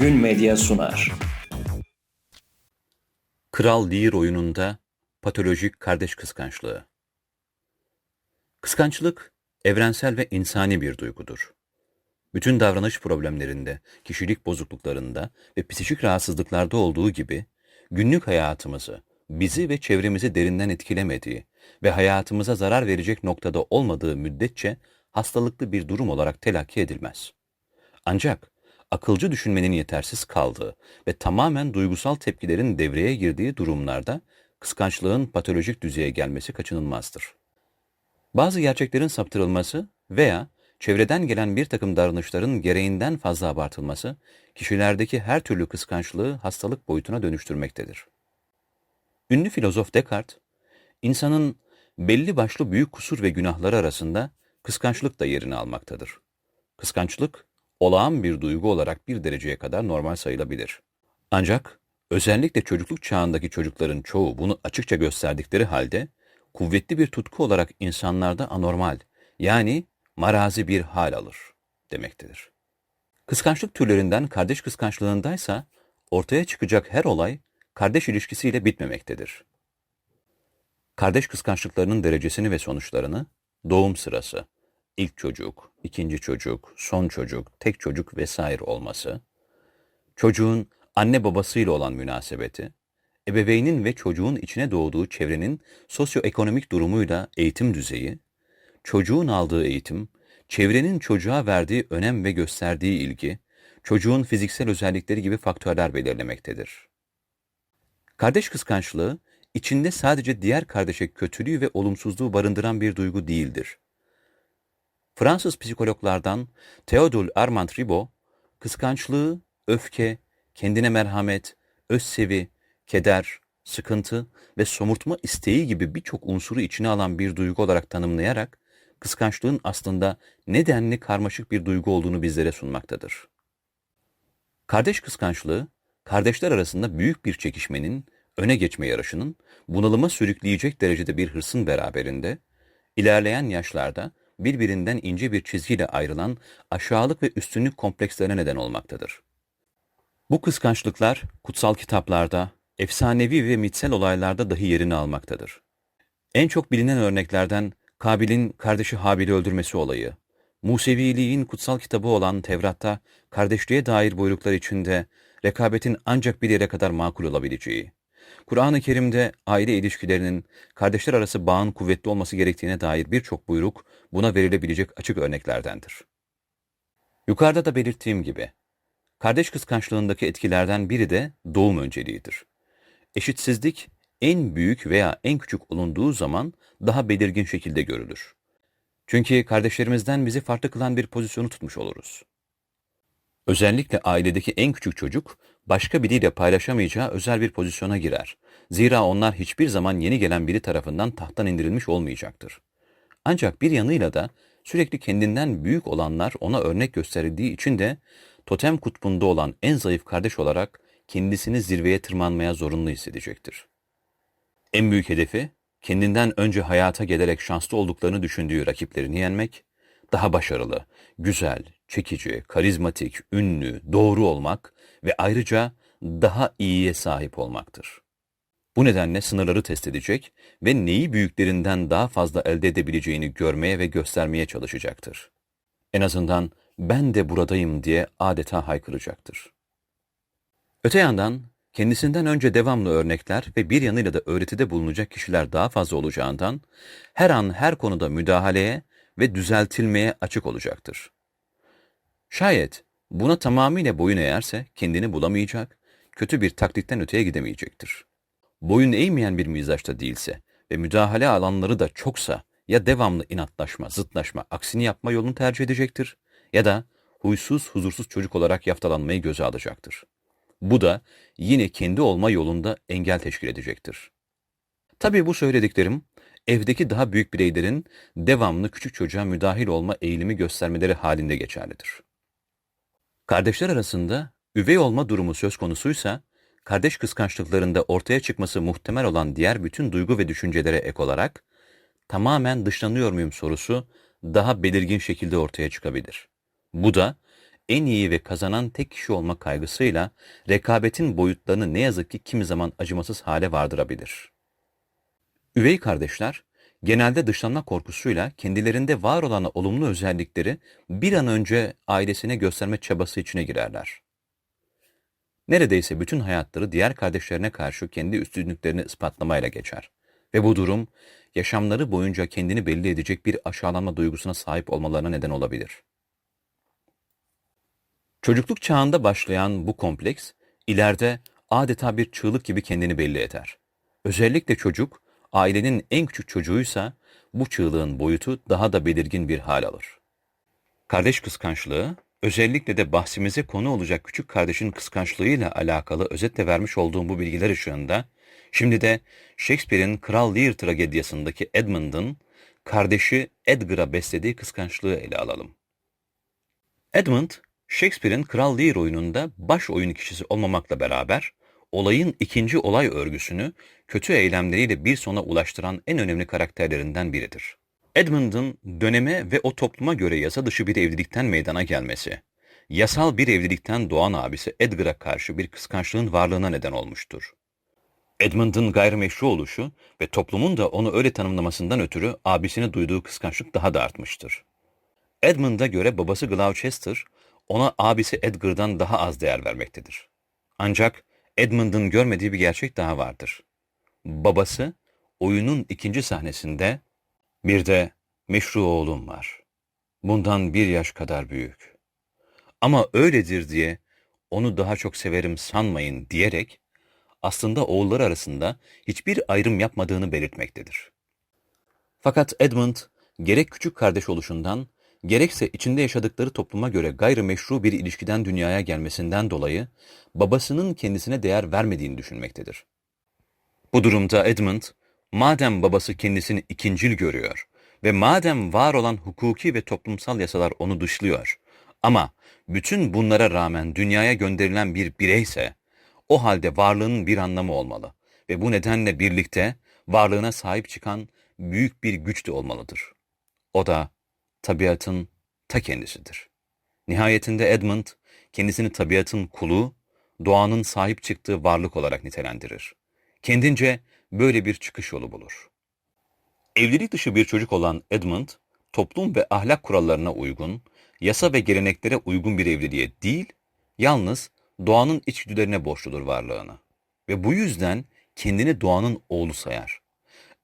Gün Medya sunar. Kral Lear oyununda patolojik kardeş kıskançlığı. Kıskançlık evrensel ve insani bir duygudur. Bütün davranış problemlerinde, kişilik bozukluklarında ve psikik rahatsızlıklarda olduğu gibi günlük hayatımızı, bizi ve çevremizi derinden etkilemediği ve hayatımıza zarar verecek noktada olmadığı müddetçe hastalıklı bir durum olarak telakki edilmez. Ancak akılcı düşünmenin yetersiz kaldığı ve tamamen duygusal tepkilerin devreye girdiği durumlarda kıskançlığın patolojik düzeye gelmesi kaçınılmazdır. Bazı gerçeklerin saptırılması veya çevreden gelen bir takım davranışların gereğinden fazla abartılması, kişilerdeki her türlü kıskançlığı hastalık boyutuna dönüştürmektedir. Ünlü filozof Descartes, insanın belli başlı büyük kusur ve günahları arasında kıskançlık da yerini almaktadır. Kıskançlık, olağan bir duygu olarak bir dereceye kadar normal sayılabilir. Ancak özellikle çocukluk çağındaki çocukların çoğu bunu açıkça gösterdikleri halde kuvvetli bir tutku olarak insanlarda anormal yani marazi bir hal alır demektedir. Kıskançlık türlerinden kardeş kıskançlığındaysa ortaya çıkacak her olay kardeş ilişkisiyle bitmemektedir. Kardeş kıskançlıklarının derecesini ve sonuçlarını doğum sırası, ilk çocuk, ikinci çocuk, son çocuk, tek çocuk vesaire olması, çocuğun anne babasıyla olan münasebeti, ebeveynin ve çocuğun içine doğduğu çevrenin sosyoekonomik durumuyla eğitim düzeyi, çocuğun aldığı eğitim, çevrenin çocuğa verdiği önem ve gösterdiği ilgi, çocuğun fiziksel özellikleri gibi faktörler belirlemektedir. Kardeş kıskançlığı, içinde sadece diğer kardeşe kötülüğü ve olumsuzluğu barındıran bir duygu değildir. Fransız psikologlardan Theodule Armand Ribot, kıskançlığı, öfke, kendine merhamet, özsevi, keder, sıkıntı ve somurtma isteği gibi birçok unsuru içine alan bir duygu olarak tanımlayarak, kıskançlığın aslında nedenli karmaşık bir duygu olduğunu bizlere sunmaktadır. Kardeş kıskançlığı, kardeşler arasında büyük bir çekişmenin, öne geçme yarışının, bunalıma sürükleyecek derecede bir hırsın beraberinde, ilerleyen yaşlarda birbirinden ince bir çizgiyle ayrılan aşağılık ve üstünlük komplekslerine neden olmaktadır. Bu kıskançlıklar kutsal kitaplarda, efsanevi ve mitsel olaylarda dahi yerini almaktadır. En çok bilinen örneklerden Kabil'in kardeşi Habil'i öldürmesi olayı, Museviliğin kutsal kitabı olan Tevrat'ta kardeşliğe dair buyruklar içinde rekabetin ancak bir yere kadar makul olabileceği, Kur'an-ı Kerim'de aile ilişkilerinin kardeşler arası bağın kuvvetli olması gerektiğine dair birçok buyruk buna verilebilecek açık örneklerdendir. Yukarıda da belirttiğim gibi, kardeş kıskançlığındaki etkilerden biri de doğum önceliğidir. Eşitsizlik en büyük veya en küçük olunduğu zaman daha belirgin şekilde görülür. Çünkü kardeşlerimizden bizi farklı kılan bir pozisyonu tutmuş oluruz. Özellikle ailedeki en küçük çocuk başka biriyle paylaşamayacağı özel bir pozisyona girer. Zira onlar hiçbir zaman yeni gelen biri tarafından tahttan indirilmiş olmayacaktır. Ancak bir yanıyla da sürekli kendinden büyük olanlar ona örnek gösterildiği için de totem kutbunda olan en zayıf kardeş olarak kendisini zirveye tırmanmaya zorunlu hissedecektir. En büyük hedefi kendinden önce hayata gelerek şanslı olduklarını düşündüğü rakiplerini yenmek, daha başarılı, güzel, çekici, karizmatik, ünlü, doğru olmak ve ayrıca daha iyiye sahip olmaktır. Bu nedenle sınırları test edecek ve neyi büyüklerinden daha fazla elde edebileceğini görmeye ve göstermeye çalışacaktır. En azından ben de buradayım diye adeta haykıracaktır. Öte yandan kendisinden önce devamlı örnekler ve bir yanıyla da öğretide bulunacak kişiler daha fazla olacağından her an her konuda müdahaleye ve düzeltilmeye açık olacaktır. Şayet buna tamamıyla boyun eğerse kendini bulamayacak, kötü bir taklitten öteye gidemeyecektir. Boyun eğmeyen bir mizaçta değilse ve müdahale alanları da çoksa ya devamlı inatlaşma, zıtlaşma, aksini yapma yolunu tercih edecektir ya da huysuz, huzursuz çocuk olarak yaftalanmayı göze alacaktır. Bu da yine kendi olma yolunda engel teşkil edecektir. Tabii bu söylediklerim evdeki daha büyük bireylerin devamlı küçük çocuğa müdahil olma eğilimi göstermeleri halinde geçerlidir. Kardeşler arasında üvey olma durumu söz konusuysa, kardeş kıskançlıklarında ortaya çıkması muhtemel olan diğer bütün duygu ve düşüncelere ek olarak, tamamen dışlanıyor muyum sorusu daha belirgin şekilde ortaya çıkabilir. Bu da en iyi ve kazanan tek kişi olma kaygısıyla rekabetin boyutlarını ne yazık ki kimi zaman acımasız hale vardırabilir. Üvey kardeşler genelde dışlanma korkusuyla kendilerinde var olan olumlu özellikleri bir an önce ailesine gösterme çabası içine girerler. Neredeyse bütün hayatları diğer kardeşlerine karşı kendi üstünlüklerini ispatlamayla geçer. Ve bu durum yaşamları boyunca kendini belli edecek bir aşağılanma duygusuna sahip olmalarına neden olabilir. Çocukluk çağında başlayan bu kompleks, ileride adeta bir çığlık gibi kendini belli eder. Özellikle çocuk, ailenin en küçük çocuğuysa bu çığlığın boyutu daha da belirgin bir hal alır. Kardeş kıskançlığı, özellikle de bahsimize konu olacak küçük kardeşin kıskançlığıyla alakalı özetle vermiş olduğum bu bilgiler ışığında, şimdi de Shakespeare'in Kral Lear tragediyasındaki Edmund'ın kardeşi Edgar'a beslediği kıskançlığı ele alalım. Edmund, Shakespeare'in Kral Lear oyununda baş oyun kişisi olmamakla beraber, olayın ikinci olay örgüsünü kötü eylemleriyle bir sona ulaştıran en önemli karakterlerinden biridir. Edmund'un döneme ve o topluma göre yasa dışı bir evlilikten meydana gelmesi, yasal bir evlilikten doğan abisi Edgar'a karşı bir kıskançlığın varlığına neden olmuştur. Edmund'un gayrimeşru oluşu ve toplumun da onu öyle tanımlamasından ötürü abisine duyduğu kıskançlık daha da artmıştır. Edmund'a göre babası Gloucester, ona abisi Edgar'dan daha az değer vermektedir. Ancak Edmund'un görmediği bir gerçek daha vardır. Babası, oyunun ikinci sahnesinde, bir de meşru oğlum var. Bundan bir yaş kadar büyük. Ama öyledir diye onu daha çok severim sanmayın diyerek, aslında oğulları arasında hiçbir ayrım yapmadığını belirtmektedir. Fakat Edmund, gerek küçük kardeş oluşundan, gerekse içinde yaşadıkları topluma göre gayrimeşru bir ilişkiden dünyaya gelmesinden dolayı babasının kendisine değer vermediğini düşünmektedir. Bu durumda Edmund, madem babası kendisini ikincil görüyor ve madem var olan hukuki ve toplumsal yasalar onu dışlıyor ama bütün bunlara rağmen dünyaya gönderilen bir bireyse, o halde varlığının bir anlamı olmalı ve bu nedenle birlikte varlığına sahip çıkan büyük bir güç de olmalıdır. O da tabiatın ta kendisidir. Nihayetinde Edmund, kendisini tabiatın kulu, doğanın sahip çıktığı varlık olarak nitelendirir. Kendince böyle bir çıkış yolu bulur. Evlilik dışı bir çocuk olan Edmund, toplum ve ahlak kurallarına uygun, yasa ve geleneklere uygun bir evliliğe değil, yalnız doğanın içgüdülerine borçludur varlığını. Ve bu yüzden kendini doğanın oğlu sayar.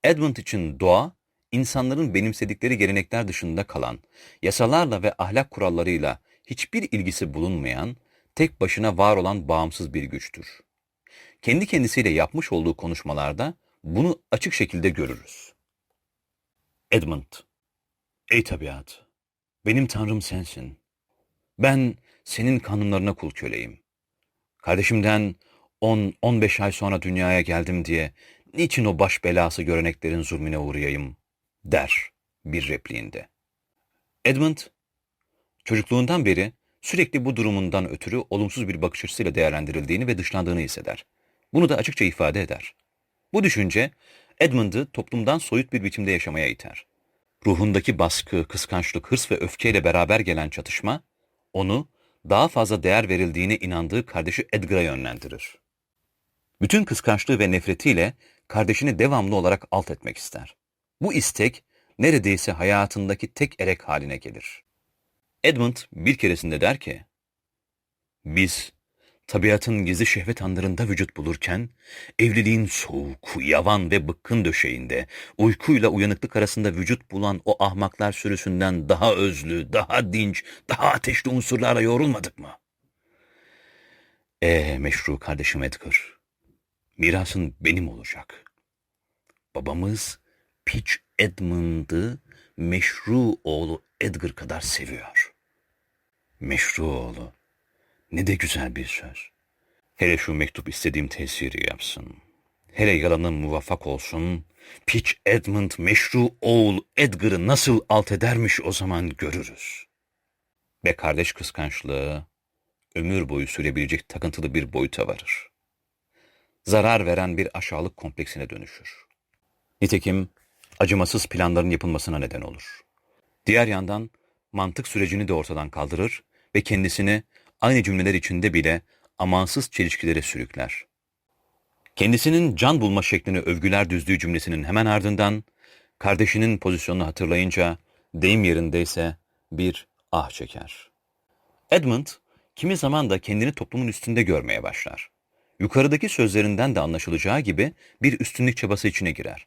Edmund için doğa, insanların benimsedikleri gelenekler dışında kalan, yasalarla ve ahlak kurallarıyla hiçbir ilgisi bulunmayan, tek başına var olan bağımsız bir güçtür. Kendi kendisiyle yapmış olduğu konuşmalarda bunu açık şekilde görürüz. Edmund, ey tabiat, benim tanrım sensin. Ben senin kanunlarına kul köleyim. Kardeşimden 10-15 ay sonra dünyaya geldim diye niçin o baş belası göreneklerin zulmüne uğrayayım der bir repliğinde. Edmund, çocukluğundan beri sürekli bu durumundan ötürü olumsuz bir bakış açısıyla değerlendirildiğini ve dışlandığını hisseder. Bunu da açıkça ifade eder. Bu düşünce Edmund'ı toplumdan soyut bir biçimde yaşamaya iter. Ruhundaki baskı, kıskançlık, hırs ve öfkeyle beraber gelen çatışma, onu daha fazla değer verildiğine inandığı kardeşi Edgar'a yönlendirir. Bütün kıskançlığı ve nefretiyle kardeşini devamlı olarak alt etmek ister. Bu istek neredeyse hayatındaki tek erek haline gelir. Edmund bir keresinde der ki, Biz tabiatın gizli şehvet anlarında vücut bulurken, evliliğin soğuk, yavan ve bıkkın döşeğinde, uykuyla uyanıklık arasında vücut bulan o ahmaklar sürüsünden daha özlü, daha dinç, daha ateşli unsurlarla yorulmadık mı? Ee meşru kardeşim Edgar, mirasın benim olacak. Babamız Pitch Edmund'ı meşru oğlu Edgar kadar seviyor. Meşru oğlu. Ne de güzel bir söz. Hele şu mektup istediğim tesiri yapsın. Hele yalanın muvaffak olsun. Pitch Edmund meşru oğul Edgar'ı nasıl alt edermiş o zaman görürüz. Ve kardeş kıskançlığı ömür boyu sürebilecek takıntılı bir boyuta varır. Zarar veren bir aşağılık kompleksine dönüşür. Nitekim acımasız planların yapılmasına neden olur. Diğer yandan mantık sürecini de ortadan kaldırır ve kendisini aynı cümleler içinde bile amansız çelişkilere sürükler. Kendisinin can bulma şeklini övgüler düzdüğü cümlesinin hemen ardından kardeşinin pozisyonunu hatırlayınca deyim yerindeyse bir ah çeker. Edmund kimi zaman da kendini toplumun üstünde görmeye başlar. Yukarıdaki sözlerinden de anlaşılacağı gibi bir üstünlük çabası içine girer.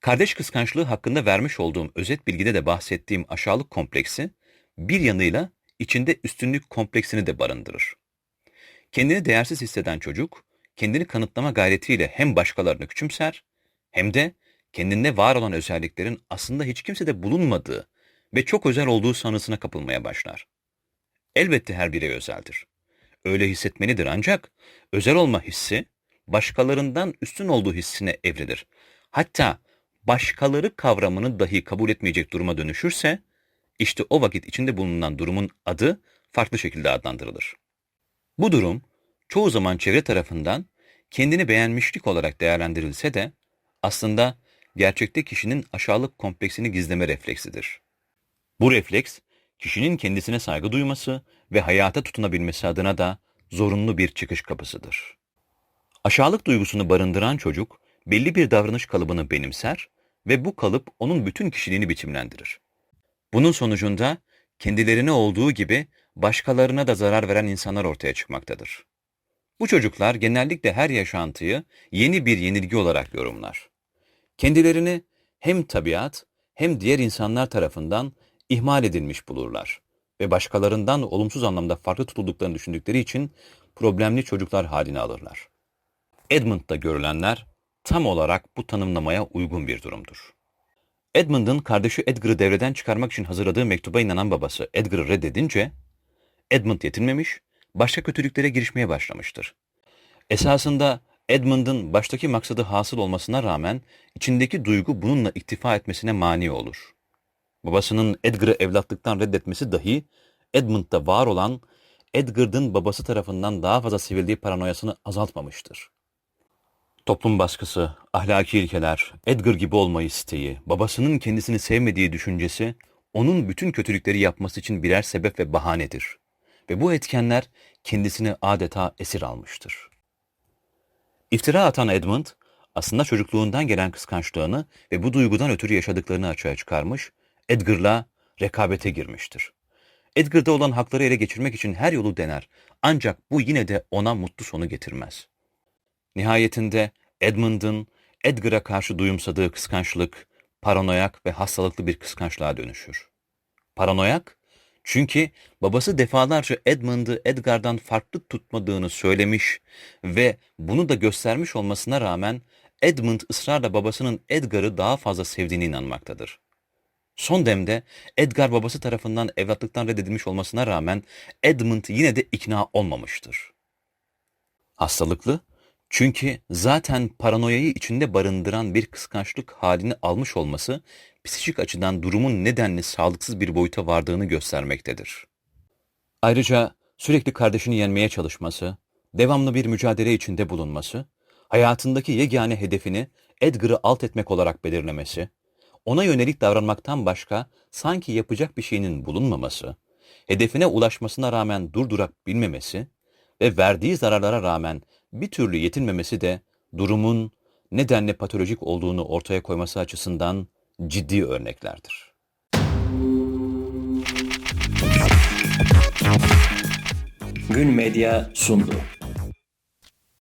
Kardeş kıskançlığı hakkında vermiş olduğum özet bilgide de bahsettiğim aşağılık kompleksi bir yanıyla içinde üstünlük kompleksini de barındırır. Kendini değersiz hisseden çocuk, kendini kanıtlama gayretiyle hem başkalarını küçümser hem de kendinde var olan özelliklerin aslında hiç kimsede bulunmadığı ve çok özel olduğu sanısına kapılmaya başlar. Elbette her birey özeldir. Öyle hissetmelidir ancak özel olma hissi başkalarından üstün olduğu hissine evrilir. Hatta başkaları kavramını dahi kabul etmeyecek duruma dönüşürse işte o vakit içinde bulunan durumun adı farklı şekilde adlandırılır. Bu durum çoğu zaman çevre tarafından kendini beğenmişlik olarak değerlendirilse de aslında gerçekte kişinin aşağılık kompleksini gizleme refleksidir. Bu refleks, kişinin kendisine saygı duyması ve hayata tutunabilmesi adına da zorunlu bir çıkış kapısıdır. Aşağılık duygusunu barındıran çocuk, belli bir davranış kalıbını benimser ve bu kalıp onun bütün kişiliğini biçimlendirir. Bunun sonucunda kendilerine olduğu gibi başkalarına da zarar veren insanlar ortaya çıkmaktadır. Bu çocuklar genellikle her yaşantıyı yeni bir yenilgi olarak yorumlar. Kendilerini hem tabiat hem diğer insanlar tarafından ihmal edilmiş bulurlar ve başkalarından olumsuz anlamda farklı tutulduklarını düşündükleri için problemli çocuklar haline alırlar. Edmund'da görülenler tam olarak bu tanımlamaya uygun bir durumdur. Edmund'un kardeşi Edgar'ı devreden çıkarmak için hazırladığı mektuba inanan babası Edgar'ı reddedince, Edmund yetinmemiş, başka kötülüklere girişmeye başlamıştır. Esasında Edmund'un baştaki maksadı hasıl olmasına rağmen içindeki duygu bununla iktifa etmesine mani olur. Babasının Edgar'ı evlatlıktan reddetmesi dahi Edmund'da var olan Edgar'ın babası tarafından daha fazla sevildiği paranoyasını azaltmamıştır. Toplum baskısı, ahlaki ilkeler, Edgar gibi olma isteği, babasının kendisini sevmediği düşüncesi, onun bütün kötülükleri yapması için birer sebep ve bahanedir. Ve bu etkenler kendisini adeta esir almıştır. İftira atan Edmund, aslında çocukluğundan gelen kıskançlığını ve bu duygudan ötürü yaşadıklarını açığa çıkarmış, Edgar'la rekabete girmiştir. Edgar'da olan hakları ele geçirmek için her yolu dener ancak bu yine de ona mutlu sonu getirmez. Nihayetinde Edmund'un Edgar'a karşı duyumsadığı kıskançlık, paranoyak ve hastalıklı bir kıskançlığa dönüşür. Paranoyak, çünkü babası defalarca Edmund'ı Edgar'dan farklı tutmadığını söylemiş ve bunu da göstermiş olmasına rağmen Edmund ısrarla babasının Edgar'ı daha fazla sevdiğine inanmaktadır. Son demde Edgar babası tarafından evlatlıktan reddedilmiş olmasına rağmen Edmund yine de ikna olmamıştır. Hastalıklı çünkü zaten paranoyayı içinde barındıran bir kıskançlık halini almış olması psikik açıdan durumun nedenli sağlıksız bir boyuta vardığını göstermektedir. Ayrıca sürekli kardeşini yenmeye çalışması, devamlı bir mücadele içinde bulunması, hayatındaki yegane hedefini Edgar'ı alt etmek olarak belirlemesi, ona yönelik davranmaktan başka sanki yapacak bir şeyinin bulunmaması, hedefine ulaşmasına rağmen durdurak bilmemesi ve verdiği zararlara rağmen bir türlü yetinmemesi de durumun nedenle patolojik olduğunu ortaya koyması açısından ciddi örneklerdir. Gün Medya sundu.